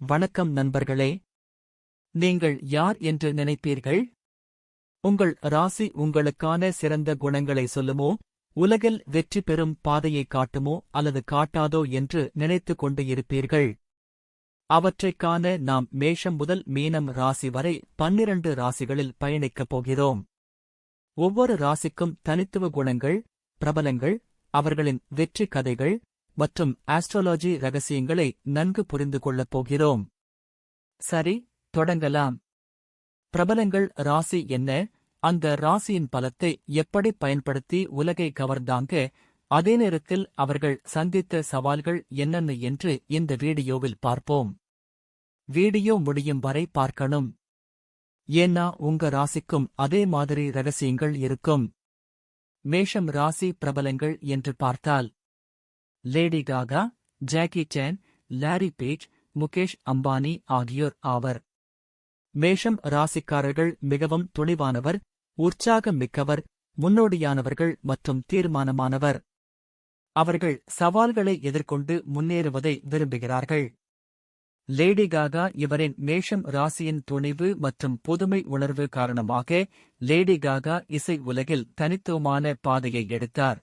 வணக்கம் நண்பர்களே. நீங்கள் யார் என்று நினைப்பீர்கள்? உங்கள் ராசி உங்களுக்கான சிறந்த குணங்களை சொல்லுமோ? உலகில் வெற்றி பெறும் பாதையை காட்டுமோ அல்லது காட்டாதோ என்று நினைத்துக் கொண்டு இருப்பீர்கள்? அவற்றைக்கான நாம் மேஷம் முதல் மீனம் ராசி வரை பன்னிரண்டு ராசிகளில் பயணிக்கப் போகிறோம். ஒவ்வொரு ராசிக்கும் தனித்துவ குணங்கள் பிரபலங்கள் அவர்களின் வெற்றி கதைகள் மற்றும் ஆஸ்ட்ரோலாஜி ரகசியங்களை நன்கு புரிந்து கொள்ளப் போகிறோம். சரி தொடங்கலாம். பிரபலங்கள் ராசி என்ன? அந்த ராசியின் பலத்தை எப்படி பயன்படுத்தி உலகை கவர்ந்தாங்க? அதே நேரத்தில் அவர்கள் சந்தித்த சவால்கள் என்னென்ன என்று இந்த வீடியோவில் பார்ப்போம். வீடியோ முடியும் வரை பார்க்கணும். ஏன்னா உங்க ராசிக்கும் அதே மாதிரி ரகசியங்கள் இருக்கும். மேஷம் ராசி பிரபலங்கள் என்று பார்த்தால் Lady Gaga Jackie Chan Larry Page Mukesh Ambani ஆகியோர் ஆவர். மேஷம் ராசிக்காரர்கள் மிகவும் துணிவானவர் உற்சாகம் மிக்கவர் முன்னோடியானவர்கள் மற்றும் தீர்மானமானவர். அவர்கள் சவால்களை எதிர்கொண்டு முன்னேறுவதை விரும்புகிறார்கள். லேடி காகா இவரின் மேஷம் ராசியின் துணிவு மற்றும் புதுமை உணர்வு காரணமாக லேடி காகா இசை உலகில் தனித்துவமான பாதையை எடுத்தார்.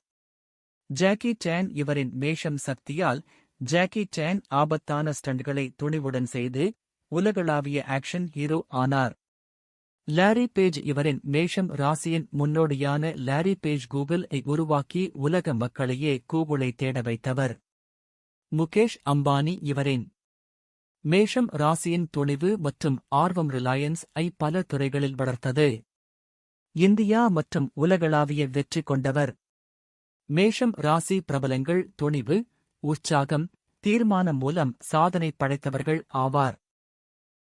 ஜாக்கி சேன் இவரின் மேஷம் சக்தியால் ஜாக்கி சேன் ஆபத்தான ஸ்டண்ட்களை துணிவுடன் செய்து உலகளாவிய ஆக்ஷன் ஹீரோ ஆனார். லாரி பேஜ் இவரின் மேஷம் ராசியின் முன்னோடியான லாரி பேஜ் கூகுள் ஐ உருவாக்கி உலக மக்களையே கூகுளை தேட வைத்தவர். முகேஷ் அம்பானி இவரின் மேஷம் ராசியின் துணிவு மற்றும் ஆர்வம் ரிலையன்ஸ் ஐ பல துறைகளில் வளர்த்தது. இந்தியா மற்றும் உலகளாவிய வெற்றி கொண்டவர். மேஷம் ராசி பிரபலங்கள் துணிவு உற்சாகம் தீர்மானம் மூலம் சாதனை படைத்தவர்கள் ஆவார்.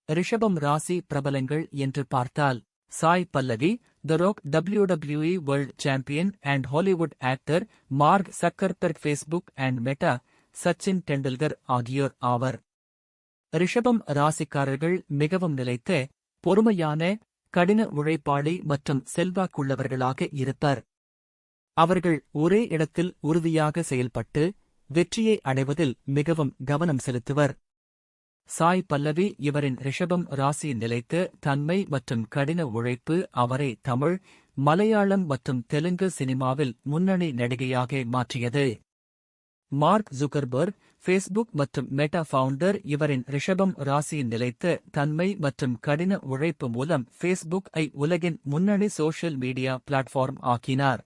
ரிஷபம் ராசி பிரபலங்கள் என்று பார்த்தால் Sai Pallavi the Rock WWE world champion and Hollywood actor Mark Zuckerberg Facebook and Meta Sachin Tendulkar ஆகியோர் ஆவர். ரிஷபம் ராசிக்காரர்கள் மிகவும் நிலைத்த பொறுமையான கடின உழைப்பாளி மற்றும் செல்வாக்குள்ளவர்களாக இருப்பர். அவர்கள் ஒரே இடத்தில் உறுதியாக செயல்பட்டு வெற்றியை அடைவதில் மிகவும் கவனம் செலுத்துவர். சாய் பல்லவி இவரின் ரிஷபம் ராசி நிலைத்த தன்மை மற்றும் கடின உழைப்பு அவரை தமிழ் மலையாளம் மற்றும் தெலுங்கு சினிமாவில் முன்னணி நடிகையாக மாற்றியது. மார்க் ஜுகர்பர்க் ஃபேஸ்புக் மற்றும் மெட்டா ஃபவுண்டர் இவரின் ரிஷபம் ராசியின் நிலைத்த தன்மை மற்றும் கடின உழைப்பு மூலம் ஃபேஸ்புக் ஐ உலகின் முன்னணி சோஷியல் மீடியா பிளாட்ஃபார்ம் ஆக்கினார்.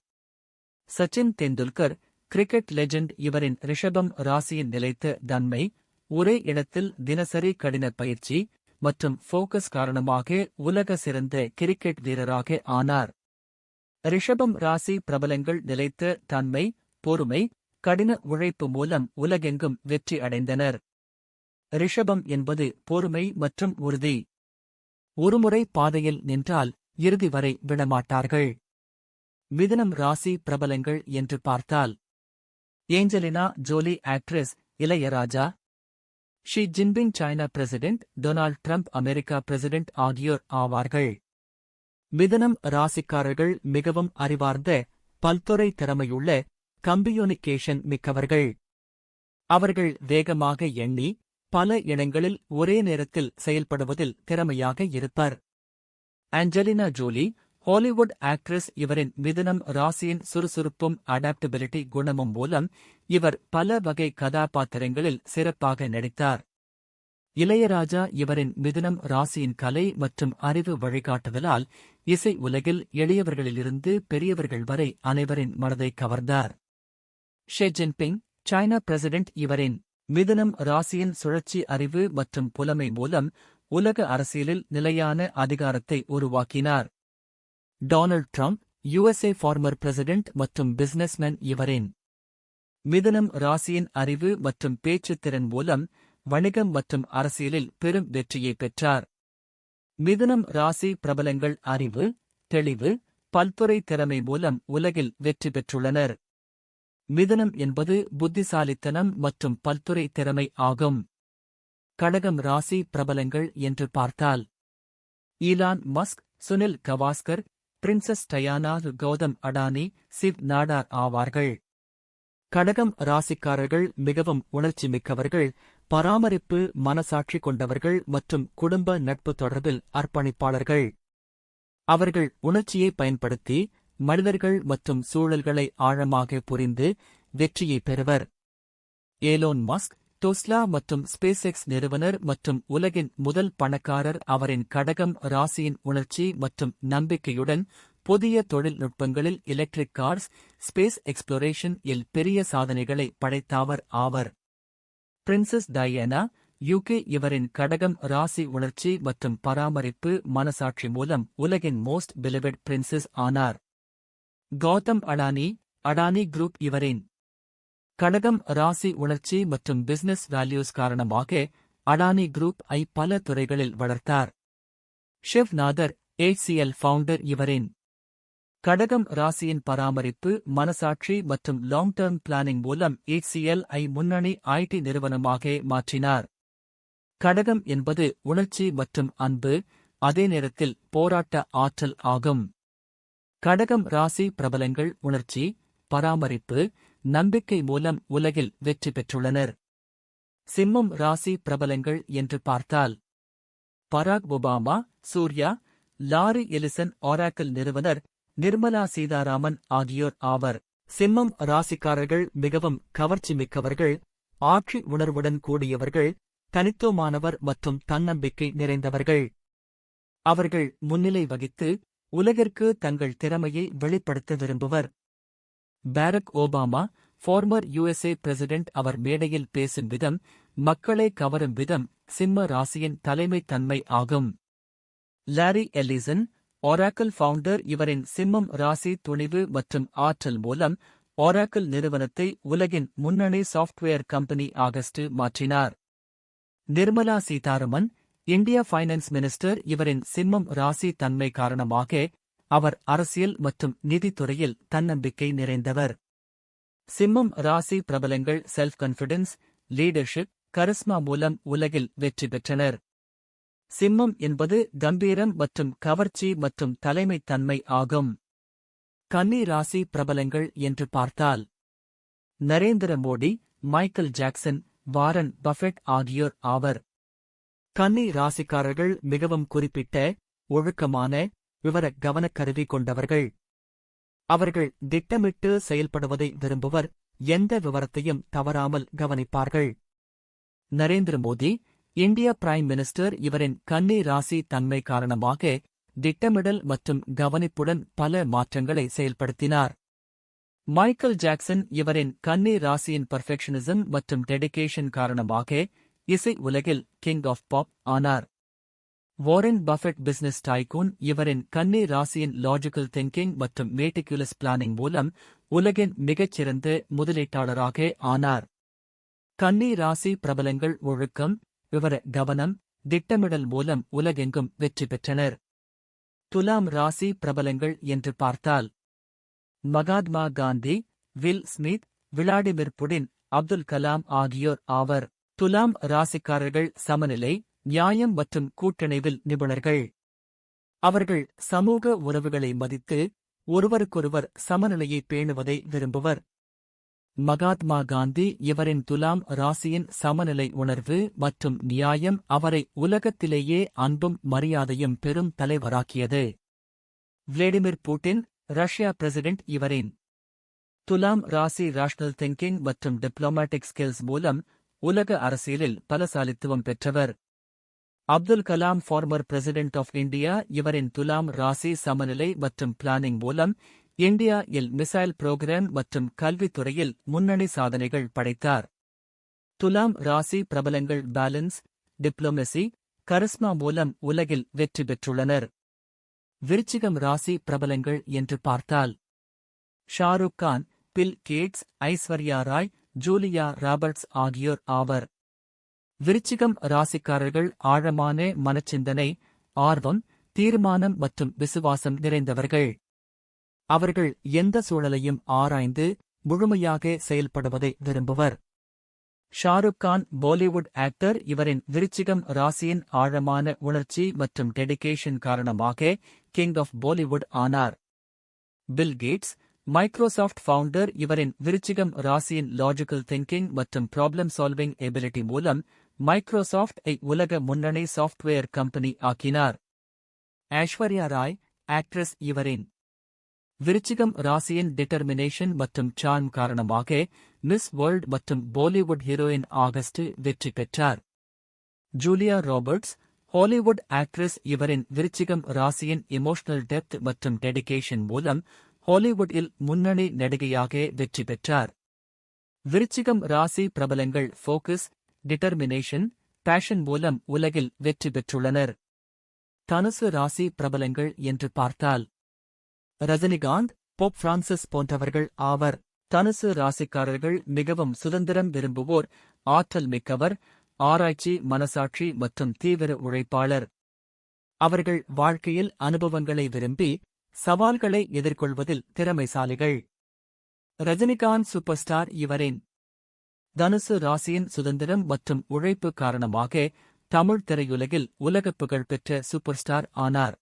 சச்சின் தெண்டுல்கர் கிரிக்கெட் லெஜெண்ட் இவரின் ரிஷபம் ராசியின் நிலைத்த தன்மை ஒரே இடத்தில் தினசரி கடின பயிற்சி மற்றும் ஃபோக்கஸ் காரணமாக உலக சிறந்த கிரிக்கெட் வீரராக ஆனார். ரிஷபம் ராசி பிரபலங்கள் நிலைத்த தன்மை பொறுமை கடின உழைப்பு மூலம் உலகெங்கும் வெற்றி அடைந்தனர். ரிஷபம் என்பது பொறுமை மற்றும் உறுதி. ஒருமுறை பாதையில் நின்றால் இறுதி வரை விடமாட்டார்கள். மிதனம் ராசி பிரபலங்கள் என்று பார்த்தால் Angelina Jolie actress Ilaiyaraaja Xi Jinping China president Donald Trump America president ஆகியோர் ஆவார்கள். மிதனம் ராசிக்காரர்கள் மிகவும் அறிவார்ந்த பல்துறை திறமையுள்ள கம்பியூனிகேஷன் மிக்கவர்கள். அவர்கள் வேகமாக எண்ணி பல இடங்களில் ஒரே நேரத்தில் செயல்படுவதில் திறமையாக இருப்பர். ஆஞ்சலினா ஜோலி ஹாலிவுட் ஆக்ட்ரஸ் இவரின் மிதுனம் ராசியின் சுறுசுறுப்பும் அடாப்டபிலிட்டி குணமும் மூலம் இவர் பல வகை கதாபாத்திரங்களில் சிறப்பாக நடித்தார். இளையராஜா இவரின் மிதுனம் ராசியின் கலை மற்றும் அறிவு வழிகாட்டுதலால் இசை உலகில் எளியவர்களிலிருந்து பெரியவர்கள் வரை அனைவரின் மனதை கவர்ந்தார். ஷே ஜின்பிங் சைனா பிரசிடென்ட் இவரின் மிதுனம் ராசியின் சுழற்சி அறிவு மற்றும் புலமை மூலம் உலக அரசியலில் நிலையான அதிகாரத்தை உருவாக்கினார். Donald Trump USA former president மற்றும் பிசினஸ்மேன் இவரின். மிதனம் ராசியின் அறிவு மற்றும் பேச்சுத்திறன் மூலம் வணிகம் மற்றும் அரசியலில் பெரும் வெற்றியை பெற்றார். மிதுனம் ராசி பிரபலங்கள் அறிவு தெளிவு பல்துறை திறமை மூலம் உலகில் வெற்றி பெற்றுள்ளனர். மிதுனம் என்பது புத்திசாலித்தனம் மற்றும் பல்துறை திறமை ஆகும். கடகம் ராசி பிரபலங்கள் என்று பார்த்தால் Elon Musk Sunil Gavaskar Princess Diana Gautam Adani Shiv Nadar ஆவார்கள். கடகம் ராசிக்காரர்கள் மிகவும் உணர்ச்சி மிக்கவர்கள் பராமரிப்பு மனசாட்சி கொண்டவர்கள் மற்றும் குடும்ப நட்பு தொடர்பில் அர்ப்பணிப்பாளர்கள். அவர்கள் உணர்ச்சியை பயன்படுத்தி மனிதர்கள் மற்றும் சூழல்களை ஆழமாக புரிந்து வெற்றியை பெறுவர். ஏலோன் மஸ்க் டோஸ்லா மற்றும் ஸ்பேஸ்எக்ஸ் நிறுவனர் மற்றும் உலகின் முதல் பணக்காரர் அவரின் கடகம் ராசியின் உணர்ச்சி மற்றும் நம்பிக்கையுடன் புதிய தொழில்நுட்பங்களில் எலக்ட்ரிக் கார்ஸ் ஸ்பேஸ் எக்ஸ்ப்ளோரேஷன் இல் பெரிய சாதனைகளை படைத்தாவர் ஆவர். பிரின்சஸ் டயனா யுகே இவரின் கடகம் ராசி உணர்ச்சி மற்றும் பராமரிப்பு மனசாட்சி மூலம் உலகின் மோஸ்ட் பிலிவெட் பிரின்சஸ் ஆனார். கௌதம் அடானி அடானி குரூப் இவரின் கடகம் ராசி உணர்ச்சி மற்றும் பிசினஸ் வேல்யூஸ் காரணமாக அடானி குரூப் ஐ பல துறைகளில் வளர்த்தார். ஷிவ்நாதர் ஏசிஎல் ஃபவுண்டர் இவரின். கடகம் ராசியின் பராமரிப்பு மனசாட்சி மற்றும் லாங் டேர்ம் பிளானிங் மூலம் ஏசிஎல் ஐ முன்னணி ஐடி நிறுவனமாக மாற்றினார். கடகம் என்பது உணர்ச்சி மற்றும் அன்பு அதே நேரத்தில் போராட்ட ஆற்றல் ஆகும். கடகம் ராசி பிரபலங்கள் உணர்ச்சி பராமரிப்பு நம்பிக்கை மூலம் உலகில் வெற்றி பெற்றுள்ளனர். சிம்மம் ராசி பிரபலங்கள் என்று பார்த்தால் Barack Obama Suriya Larry Ellison Oracle நிறுவனர் நிர்மலா சீதாராமன் ஆகியோர் ஆவர். சிம்மம் ராசிக்காரர்கள் மிகவும் கவர்ச்சி மிக்கவர்கள் ஆட்சி உணர்வுடன் கூடியவர்கள் தனித்துவமானவர் மற்றும் தன்னம்பிக்கை நிறைந்தவர்கள். அவர்கள் முன்னிலை வகித்து உலகிற்கு தங்கள் திறமையை வெளிப்படுத்த விரும்புவர். Barack Obama former USA president அவர் மேடையில் பேசும் விதம் மக்களை கவரும் விதம் சிம்ம ராசியின் தலைமைத் தன்மை ஆகும். லாரி எல்லிசன் ஒராக்கல் ஃபவுண்டர் இவரின் சிம்மம் ராசி துணிவு மற்றும் ஆற்றல் மூலம் ஒராக்கல் நிறுவனத்தை உலகின் முன்னணி சாஃப்ட்வேர் கம்பெனி ஆகஸ்ட் மாற்றினார். Nirmala Sitharaman India finance minister இவரின் சிம்மம் ராசி தன்மை காரணமாக அவர் அரசியல் மற்றும் நிதித்துறையில் தன்னம்பிக்கை நிறைந்தவர். சிம்மம் ராசி பிரபலங்கள் செல்ஃப் கான்ஃபிடன்ஸ் லீடர்ஷிப் கரிஸ்மா மூலம் உலகில் வெற்றி பெற்றனர். சிம்மம் என்பது கம்பீரம் மற்றும் கவர்ச்சி மற்றும் தலைமைத்தன்மை ஆகும். கன்னி ராசி பிரபலங்கள் என்று பார்த்தால் Narendra Modi Michael Jackson Warren Buffett ஆகியோர் ஆவர். கன்னி ராசிக்காரர்கள் மிகவும் குறிப்பிட்ட ஒழுக்கமான விவர கவனக்கருவி கொண்டவர்கள். அவர்கள் திட்டமிட்டு செயல்படுவதை விரும்புவர். எந்த விவரத்தையும் தவறாமல் கவனிப்பார்கள். நரேந்திர மோடி இந்திய பிரைம் மினிஸ்டர் இவரின் கன்னி ராசி தன்மை காரணமாக திட்டமிடல் மற்றும் கவனிப்புடன் பல மாற்றங்களை செயல்படுத்தினார். மைக்கேல் ஜாக்சன் இவரின் கன்னி ராசியின் பர்ஃபெக்ஷனிசம் மற்றும் டெடிகேஷன் காரணமாக இசை உலகில் கிங் ஆஃப் பாப் ஆனார். வாரன் பஃபெட் பிசினஸ் டைகூன் இவரின் கன்னி ராசியின் லாஜிக்கல் திங்கிங் மற்றும் மேட்டிகுலஸ் பிளானிங் மூலம் உலகின் மிகச்சிறந்த முதலீட்டாளராக ஆனார். கன்னி ராசி பிரபலங்கள் ஒழுக்கம் விவர கவனம் திட்டமிடல் மூலம் உலகெங்கும் வெற்றி பெற்றனர். துலாம் ராசி பிரபலங்கள் என்று பார்த்தால் Mahatma Gandhi Will Smith Vladimir Putin Abdul Kalam ஆகியோர் ஆவர். துலாம் ராசிக்காரர்கள் சமநிலை நியாயம் மற்றும் கூட்டணிவில் நிபுணர்கள். அவர்கள் சமூக உறவுகளை மதித்து ஒருவருக்கொருவர் சமநிலையை பேணுவதை விரும்புவர். மகாத்மா காந்தி இவரின் துலாம் ராசியின் சமநிலை உணர்வு மற்றும் நியாயம் அவரை உலகத்திலேயே அன்பும் மரியாதையும் பெரும் தலைவராக்கியது. விளாடிமிர் புட்டின் ரஷ்யா பிரசிடென்ட் இவரின் துலாம் ராசி ரேஷனல் திங்கிங் மற்றும் டிப்ளோமேட்டிக் ஸ்கில்ஸ் மூலம் உலக அரசியலில் பலசாலித்துவம் பெற்றவர். Abdul Kalam former president of India இவரின் துலாம் ராசி சமநிலை மற்றும் பிளானிங் மூலம் இந்தியா இல் மிசைல் புரோகிராம் மற்றும் கல்வித்துறையில் முன்னணி சாதனைகள் படைத்தார். துலாம் ராசி பிரபலங்கள் பேலன்ஸ் டிப்ளோமசி கரிஸ்மா மூலம் உலகில் வெற்றி பெற்றுள்ளனர். விருச்சிகம் ராசி பிரபலங்கள் என்று பார்த்தால் Shahrukh Khan Bill Gates Aishwarya Rai Julia Roberts ஆகியோர் ஆவர். விருச்சிகம் ராசிக்காரர்கள் ஆழமான மனச்சிந்தனை ஆர்வம் தீர்மானம் மற்றும் விசுவாசம் நிறைந்தவர்கள். அவர்கள் எந்த சூழலையும் ஆராய்ந்து முழுமையாக செயல்படுவதை விரும்புவர். ஷாருக் கான் பாலிவுட் ஆக்டர் இவரின் விருச்சிகம் ராசியின் ஆழமான உணர்ச்சி மற்றும் டெடிகேஷன் காரணமாக கிங் ஆஃப் பாலிவுட் ஆனார். பில் கேட்ஸ் மைக்ரோசாஃப்ட் ஃபவுண்டர் இவரின் விருச்சிகம் ராசியின் லாஜிக்கல் திங்கிங் மற்றும் ப்ராப்ளம் சால்விங் எபிலிட்டி மூலம் மைக்ரோசாஃப்ட் ஐ உலக முன்னணி சாஃப்ட்வேர் கம்பெனி ஆக்கினார். ஐஸ்வர்யா ராய் ஆக்ட்ரஸ் இவரின். விருச்சிகம் ராசியின் டிட்டர்மினேஷன் மற்றும் சான் காரணமாக மிஸ் வேர்ல்ட் மற்றும் பாலிவுட் ஹீரோயின் ஆகஸ்ட் வெற்றி பெற்றார். ஜூலியா ராபர்ட்ஸ் ஹாலிவுட் ஆக்ட்ரஸ் இவரின் விருச்சிகம் ராசியின் இமோஷனல் டெப்த் மற்றும் டெடிகேஷன் மூலம் ஹாலிவுட்டில் முன்னணி நடிகையாக வெற்றி பெற்றார். விருச்சிகம் ராசி பிரபலங்கள் ஃபோக்கஸ் டிட்டர்மினேஷன் பேஷன் மூலம் உலகில் வெற்றி பெற்றுள்ளனர். தனுசு ராசி பிரபலங்கள் என்று பார்த்தால் ரஜினிகாந்த் போப் பிரான்சிஸ் போன்றவர்கள் ஆவர். தனுசு ராசிக்காரர்கள் மிகவும் சுதந்திரம் விரும்புவோர் ஆற்றல் மிக்கவர் ஆராய்ச்சி மனசாட்சி மற்றும் தீவிர உழைப்பாளர். அவர்கள் வாழ்க்கையில் அனுபவங்களை விரும்பி சவால்களை எதிர்கொள்வதில் திறமைசாலிகள். ரஜினிகாந்த் சூப்பர் ஸ்டார் இவரின். தனுசு ராசியின் சுதந்திரம் மற்றும் உழைப்பு காரணமாக தமிழ் திரையுலகில் உலகப் புகழ் பெற்ற சூப்பர் ஸ்டார் ஆனார்.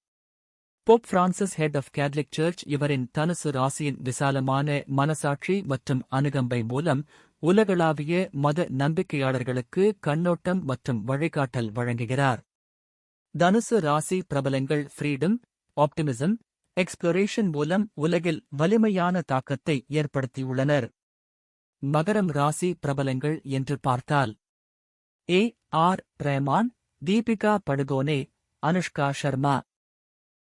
Pope Francis head of Catholic church இவரின் தனுசு ராசியின் விசாலமான மனசாட்சி மற்றும் அணுகம்பை மூலம் உலகளாவிய மத நம்பிக்கையாளர்களுக்கு கண்ணோட்டம் மற்றும் வழிகாட்டல் வழங்குகிறார். தனுசு ராசி பிரபலங்கள் ஃப்ரீடம் ஆப்டிமிசம் எக்ஸ்ப்ளோரேஷன் மூலம் உலகில் வலிமையான தாக்கத்தை ஏற்படுத்தியுள்ளனர். மகரம் ராசி பிரபலங்கள் என்று பார்த்தால் A. R. Rahman Deepika Padukone Anushka Sharma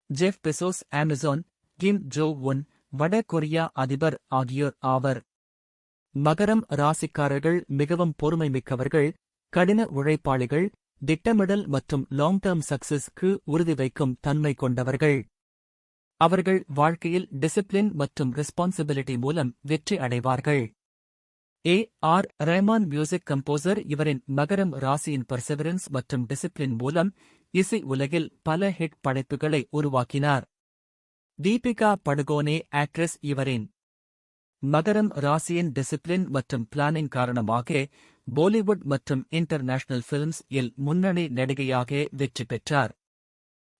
Jeff Bezos Amazon Kim Joe Un வட கொரியா அதிபர் ஆகியோர் ஆவர். மகரம் ராசிக்காரர்கள் மிகவும் பொறுமை மிக்கவர்கள் கடின உழைப்பாளிகள் திட்டமிடல் மற்றும் லாங் டேர்ம் சக்சஸ்க்கு உறுதி வைக்கும் தன்மை கொண்டவர்கள். அவர்கள் வாழ்க்கையில் டிசிப்ளின் மற்றும் ரெஸ்பான்சிபிலிட்டி மூலம் வெற்றி அடைவார்கள். A R Rahman music composer இவரின் மகரம் ராசியின் பர்செவரன்ஸ் மற்றும் டிசிப்ளின் மூலம் இசை உலகில் பல ஹிட் படைப்புகளை உருவாக்கினார். தீபிகா படுகோனே ஆக்ட்ரஸ் இவரின் மகரம் ராசியின் டிசிப்ளின் மற்றும் பிளானிங் காரணமாக பாலிவுட் மற்றும் இன்டர்நேஷனல் பிலிம்ஸ் இல் முன்னணி நடிகையாக வெற்றி பெற்றார்.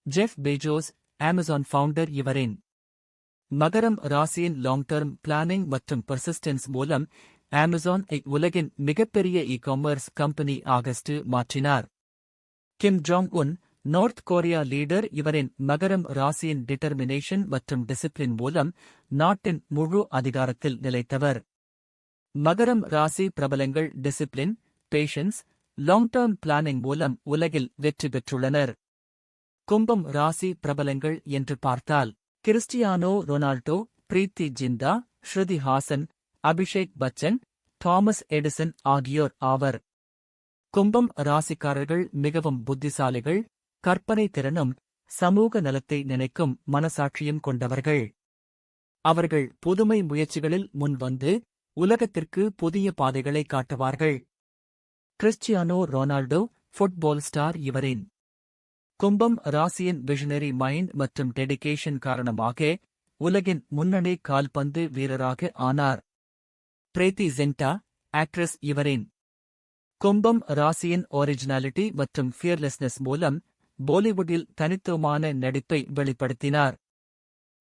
ஜெஃப் பேஜோஸ் அமேசான் ஃபவுண்டர் இவரின் மகரம் ராசியின் லாங் டர்ம் பிளானிங் மற்றும் பர்சிஸ்டன்ஸ் மூலம் அமேசான் ஐ உலகின் மிகப்பெரிய இ காமர்ஸ் கம்பெனி ஆகஸ்ட் மாற்றினார். Kim Jong Un North Korea leader இவரின் மகரம் ராசியின் டிட்டர்மினேஷன் மற்றும் டிசிப்ளின் மூலம் நாட்டின் முழு அதிகாரத்தில் நிலைத்தவர். மகரம் ராசி பிரபலங்கள் discipline patience long term planning மூலம் உலகில் வெற்றி பெற்றுள்ளனர். கும்பம் ராசி பிரபலங்கள் என்று பார்த்தால் Cristiano Ronaldo Preity Zinta Shruti Haasan Abhishek Bachchan Thomas Edison ஆகியோர் ஆவர். கும்பம் ராசிக்காரர்கள் மிகவும் புத்திசாலிகள் கற்பனை திறனும் சமூக நலத்தை நினைக்கும் மனசாட்சியும் கொண்டவர்கள். அவர்கள் புதுமை முயற்சிகளில் முன்வந்து உலகத்திற்கு புதிய பாதைகளை காட்டுவார்கள். கிறிஸ்டியானோ ரொனால்டோ ஃபுட்பால் ஸ்டார் இவரின். கும்பம் ராசியின் விஷனரி மைண்ட் மற்றும் டெடிகேஷன் காரணமாக உலகின் முன்னணி கால்பந்து வீரராக ஆனார். பிரேத்தி ஜென்டா ஆக்ட்ரஸ் இவரேன். கும்பம் ராசியின் ஒரிஜினாலிட்டி மற்றும் ஃபியர்லெஸ்னஸ் மூலம் பாலிவுட்டில் தனித்துவமான நடிப்பை வெளிப்படுத்தினார்.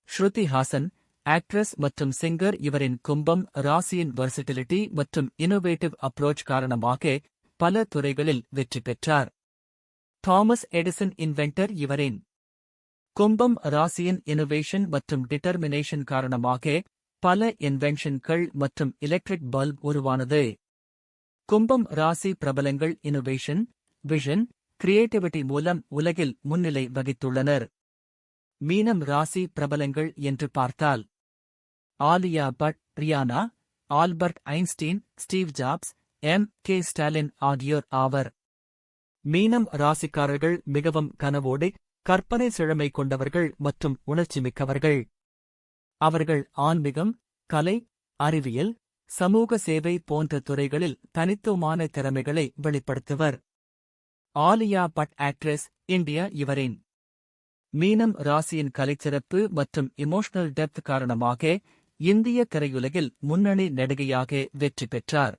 ஸ்ருதி ஹாசன் ஆக்ட்ரஸ் மற்றும் சிங்கர் இவரின் கும்பம் ராசியின் வெர்சிட்டிலிட்டி மற்றும் இன்னோவேட்டிவ் அப்ரோச் காரணமாக பல துறைகளில் வெற்றி பெற்றார். தாமஸ் எடிசன் இன்வென்டர் இவரேன். கும்பம் ராசியின் இனோவேஷன் மற்றும் டிட்டர்மினேஷன் காரணமாக பல இன்வென்ஷன்கள் மற்றும் எலக்ட்ரிக் பல்ப் உருவானது. கும்பம் ராசி பிரபலங்கள் இனோவேஷன் விஷன் கிரியேட்டிவிட்டி மூலம் உலகில் முன்னிலை வகித்துள்ளனர். மீனம் ராசி பிரபலங்கள் என்று பார்த்தால் Alia Bhatt Rihanna Albert Einstein Steve Jobs M. K. Stalin ஆகியோர் ஆவர். மீனம் ராசிக்காரர்கள் மிகவும் கனவோடு கற்பனை சிழமை கொண்டவர்கள் மற்றும் உணர்ச்சி மிக்கவர்கள். அவர்கள் ஆன்மீகம் கலை அறிவியல் சமூக சேவை போன்ற துறைகளில் தனித்துவமான திறமைகளை வெளிப்படுத்துவர். ஆலியா பட் ஆக்ட்ரஸ் இந்தியா இவரின். மீனம் ராசியின் கலைச்சிறப்பு மற்றும் இமோஷனல் டெப்த் காரணமாக இந்திய திரையுலகில் முன்னணி நடிகையாக வெற்றி பெற்றார்.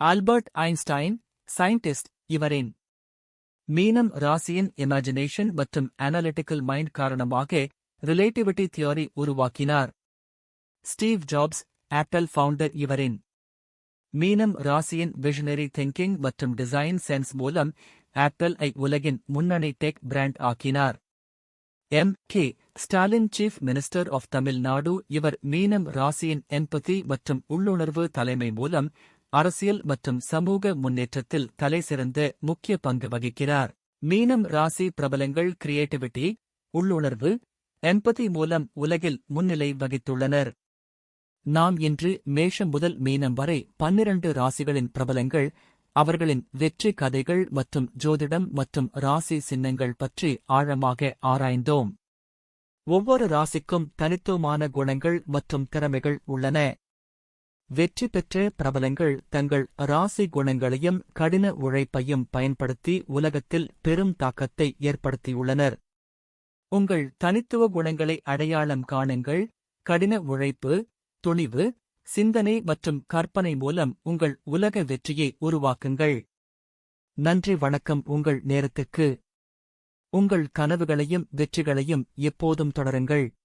ஆல்பர்ட் ஐன்ஸ்டைன் சயின்டிஸ்ட் இவரின். மீனம் ராசியின் இமேஜினேஷன் மற்றும் அனாலிட்டிக்கல் மைண்ட் காரணமாக ரிலேட்டிவிட்டி தியோரி உருவாக்கினார். ஸ்டீவ் ஜாப்ஸ் ஆப்பிள் ஃபவுண்டர் இவரின் மீனம் ராசியின் விஷனரி திங்கிங் மற்றும் டிசைன் சென்ஸ் மூலம் ஆப்பிள் ஐ உலகின் முன்னணி டெக் பிராண்ட் ஆக்கினார். M K Stalin chief minister of Tamil Nadu இவர் மீனம் ராசியின் எம்பதி மற்றும் உள்ளுணர்வு தலைமை மூலம் அரசியல் மற்றும் சமூக முன்னேற்றத்தில் தலைசிறந்த முக்கிய பங்கு வகிக்கிறார். மீனம் ராசி பிரபலங்கள் கிரியேட்டிவிட்டி உள்ளுணர்வு எம்பதி மூலம் உலகில் முன்னிலை வகித்துள்ளனர். நாம் இன்று மேஷம் முதல் மீனம் வரை பன்னிரண்டு ராசிகளின் பிரபலங்கள் அவர்களின் வெற்றி கதைகள் மற்றும் ஜோதிடம் மற்றும் ராசி சின்னங்கள் பற்றி ஆழமாக ஆராய்ந்தோம். ஒவ்வொரு ராசிக்கும் தனித்துவமான குணங்கள் மற்றும் திறமைகள் உள்ளன. வெற்றி பெற்ற பிரபலங்கள் தங்கள் ராசி குணங்களையும் கடின உழைப்பையும் பயன்படுத்தி உலகத்தில் பெரும் தாக்கத்தை ஏற்படுத்தியுள்ளனர். உங்கள் தனித்துவ குணங்களை அடையாளம் காணுங்கள். கடின உழைப்பு துணிவு சிந்தனை மற்றும் கற்பனை மூலம் உங்கள் உலக வெற்றியை உருவாக்குங்கள். நன்றி வணக்கம். உங்கள் நேரத்துக்கு உங்கள் கனவுகளையும் வெற்றிகளையும் எப்போதும் தொடருங்கள்.